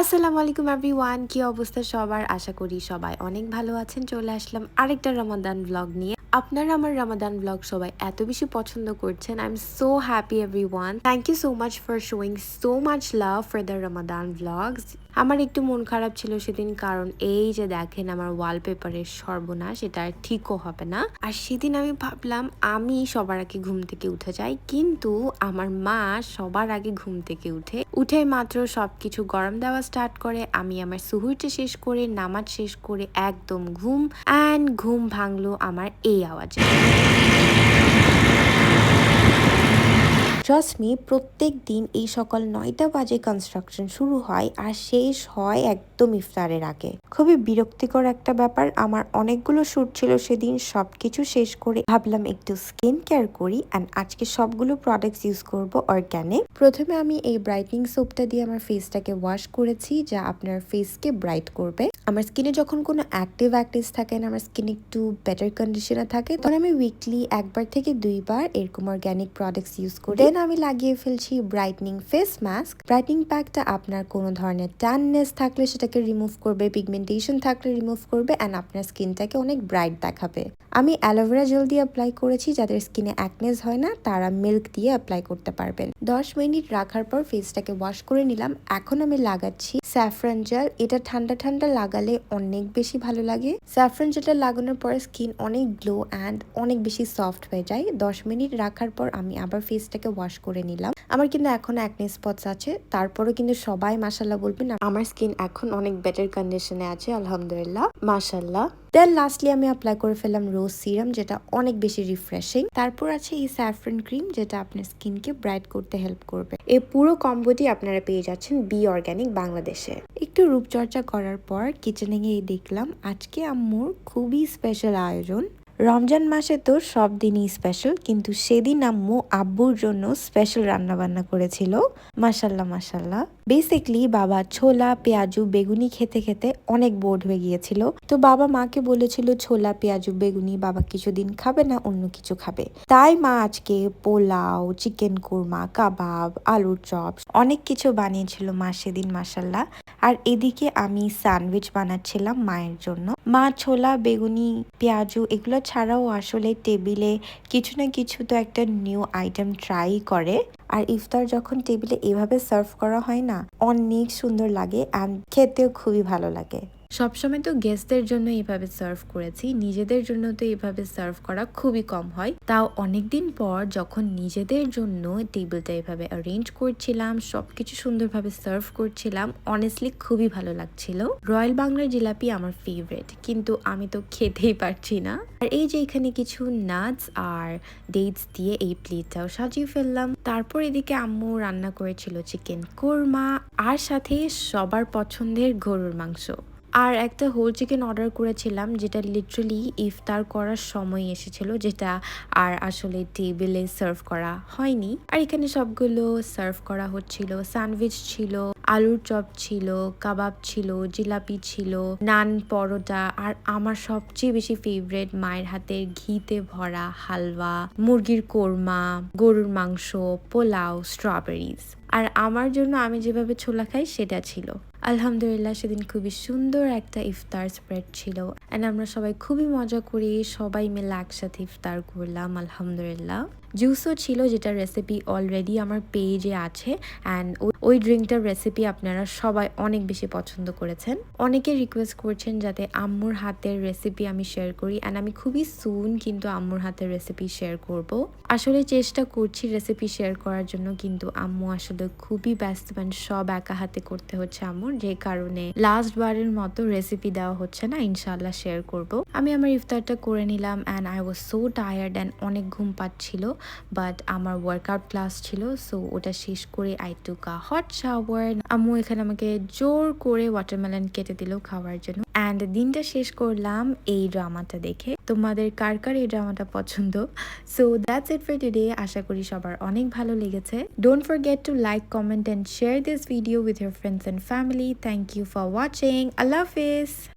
আসসালামু আলাইকুম এভরিওয়ান কি অবস্থা সবার? আশা করি সবাই অনেক ভালো আছেন। চলে আসলাম আরেকটা রমাদান ব্লগ নিয়ে। আপনারা আমার রমাদান ব্লগ সবাই এত বেশি পছন্দ করছেন। I am so happy everyone thank you so much for showing so much love for the Ramadan blogs আমার একটু মন খারাপ ছিল সেদিন, কারণ এই যে দেখেন আমার ওয়ালপেপারের সর্বনাশ, এটা আর ঠিকও হবে না। আর সেদিন আমি ভাবলাম, আমি সবার আগে ঘুম থেকে উঠে যাই, কিন্তু আমার মা সবার আগে ঘুম থেকে উঠে উঠে মাত্র সব কিছু গরম দেওয়া স্টার্ট করে, আমি আমার সুহুরটা শেষ করে, নামাজ শেষ করে একদম ঘুম অ্যান্ড ঘুম ভাঙলো আমার এই আওয়াজে। ট্রাস্ট প্রত্যেক দিন এই সকাল নয়টা বাজে কনস্ট্রাকশন শুরু হয়, আর শেষ হয় একদম ইফতারের আগে। খুবই বিরক্তিকর একটা ব্যাপার, আমার অনেকগুলো শ্যুট ছিল সেদিন, সবকিছু শেষ করে ভাবলাম একটু স্কিন কেয়ার করি অ্যান্ড আজকে সবগুলো প্রোডাক্টস ইউজ করব অর্গ্যানিক প্রথমে আমি এই ব্রাইটনিং সোপটা দিয়ে আমার ফেসটাকে ওয়াশ করেছি, যা আপনার ফেসকে ব্রাইট করবে। আমার স্কিনে যখন কোনো অ্যাক্টিভ অ্যাক্টিভ থাকে না, আমার স্কিন একটু বেটার কন্ডিশনে থাকে, তখন আমি উইকলি একবার থেকে দুইবার এরকম অর্গ্যানিক প্রোডাক্টস ইউজ করি। দেন আমি লাগিয়ে ফেলছি ব্রাইটনিং ফেস মাস্ক ব্রাইটনিং প্যাকটা আপনার কোনো ধরনের টাননেস থাকলে সেটাকে রিমুভ করবে পিগমেন্টেশন থাকলে রিমুভ করবে অ্যান্ড আপনার স্কিনটাকে অনেক ব্রাইট দেখাবে। আমি অ্যালোভেরা জেল দিয়ে অ্যাপ্লাই করেছি, যাদের স্কিনে অ্যাকনেস হয় না, তারা মিল্ক দিয়ে অ্যাপ্লাই করতে পারবেন। দশ মিনিট রাখার পর ফেসটাকে ওয়াশ করে নিলাম। এখন আমি লাগাচ্ছি স্যাফরান জেল এটা ঠান্ডা ঠান্ডা লাগালে অনেক বেশি ভালো লাগে। স্যাফরান জেলটা লাগানোর পরে স্কিন অনেক গ্লো অ্যান্ড অনেক বেশি সফট হয়ে যায়। দশ মিনিট রাখার পর আমি আবার ফেসটাকে ওয়াশ করে নিলাম। আমার কিন্তু এখন অ্যাকনে স্পটস আছে। তারপরও কিন্তু সবাই মাসাল্লাহ বলবেন, আমার স্কিন এখন অনেক বেটার কন্ডিশনে আছে, আলহামদুলিল্লাহ মাসাল্লাহ দেন লাস্টলি আমি অ্যাপ্লাই করে ফেললাম রোজ সিরাম যেটা অনেক বেশি রিফ্রেশিং তারপর আছে এই স্যাফ্রন ক্রিম যেটা আপনার স্কিনকে ব্রাইট করতে হেল্প করবে। এই পুরো কম্বোটি আপনারা পেয়ে যাচ্ছেন বি অর্গ্যানিক বাংলাদেশে একটু রূপচর্চা করার পর কিচেনে গিয়ে দেখলাম, আজকে আম্মুর খুবই স্পেশাল আয়োজন। রমজান মাসে তো সব দিনই স্পেশাল কিন্তু সেদিন আম্মু আব্বুর জন্য স্পেশাল রান্না বান্না করেছিল। মাসাল্লাহ মাসাল্লাহ বেসিকলি বাবা ছোলা, পেঁয়াজু, বেগুনি খেতে খেতে অনেক বোর্ড হয়ে গিয়েছিল। তো বাবা মাকে বলেছিল, ছোলা, পেঁয়াজু, বেগুনি বাবা কিছুদিন খাবে না, অন্য কিছু খাবে। তাই মা আজকে পোলাও চিকেন কোরমা কাবাব আলুর চপ অনেক কিছু বানিয়েছিল মা সেদিন মাসাল্লাহ আর এদিকে আমি স্যান্ডউইচ বানাচ্ছিলাম মায়ের জন্য। মা, ছোলা, বেগুনি, পেঁয়াজু এগুলো ছাড়াও আসলে টেবিলে কিছু না কিছু তো একটা নিউ আইটেম ট্রাই করে। আর ইফতার যখন টেবিলে এভাবে সার্ভ করা হয় না, অনেক সুন্দর লাগে অ্যান্ড খেতেও খুবই ভালো লাগে। সবসময় তো গেস্টদের জন্য এইভাবে সার্ভ করেছি, নিজেদের জন্য তো এইভাবে সার্ভ করা খুবই কম হয়। তাও অনেকদিন পর যখন নিজেদের জন্য টেবিলটা এভাবে অ্যারেঞ্জ করছিলাম, সবকিছু সুন্দরভাবে সার্ভ করছিলাম অনেস্টলি খুবই ভালো লাগছিল। রয়্যাল বাংলার জিলাপি আমার ফেভারেট কিন্তু আমি তো খেতেই পারছি না। আর এই যে এখানে কিছু নাটস আর ডেটস দিয়ে এই প্লেটটাও সাজিয়ে ফেললাম। তারপর এদিকে আম্মু রান্না করেছিল চিকেন কোরমা, আর সাথে সবার পছন্দের গরুর মাংস। আর একটা হোল চিকেন অর্ডার করেছিলাম, যেটা লিটারালি ইফতার করার সময় এসেছিল, যেটা আর আসলে টেবিলে সার্ভ করা হয়নি। আর এখানে সবগুলো সার্ভ করা হচ্ছিল। স্যান্ডউইচ ছিল, আলুর চপ ছিল, কাবাব ছিল, জিলাপি ছিল, নান, পরোটা, আর আমার সবচেয়ে বেশি ফেভারেট মায়ের হাতের ঘিতে ভরা হালুয়া মুরগির কোরমা, গরুর মাংস, পোলাও স্ট্রবেরিজ আর আমার জন্য আমি যেভাবে ছোলা খাই, সেটা ছিল। আলহামদুলিল্লাহ, সেদিন খুবই সুন্দর একটা ইফতার স্প্রেড ছিল। অ্যান্ড আমরা সবাই খুবই মজা করি, সবাই মিলে একসাথে ইফতার করলাম, আলহামদুলিল্লাহ। জুসও ছিল যেটা রেসিপি অলরেডি আমার পেজে আছে। অ্যান্ড ওই ড্রিঙ্কটার রেসিপি আপনারা সবাই অনেক বেশি পছন্দ করেছেন। অনেকে রিকোয়েস্ট করছেন যাতে আম্মুর হাতের রেসিপি আমি শেয়ার করি। অ্যান্ড আমি খুবই সুন কিন্তু আম্মুর হাতের রেসিপি শেয়ার করব। আসলে চেষ্টা করছি রেসিপি শেয়ার করার জন্য, কিন্তু আম্মু আসলে খুবই ব্যস্ত মানে সব একা হাতে করতে হচ্ছে আম্মুর। যে কারণে লাস্ট বারের মতো রেসিপি দেওয়া হচ্ছে না ইনশাল্লাহ শেয়ার করব। আমি আমার ইফতারটা করে নিলাম and I was so tired and অনেক ঘুম পাচ্ছিল বাট আমার ওয়ার্কআউট ক্লাস ছিল সো ওটা শেষ করে I took a hot shower আম্মু এখানে আমাকে জোর করে ওয়াটারমেলন কেটে দিল খাওয়ার জন্য। অ্যান্ড দিনটা শেষ করলাম এই ড্রামাটা দেখে। তোমাদের কার কার এই ড্রামাটা পছন্দ? So that's it for today আশা করি সবার অনেক ভালো লেগেছে। Don't forget to like comment and share this video with your friends and family thank you for watching Allah Hafiz.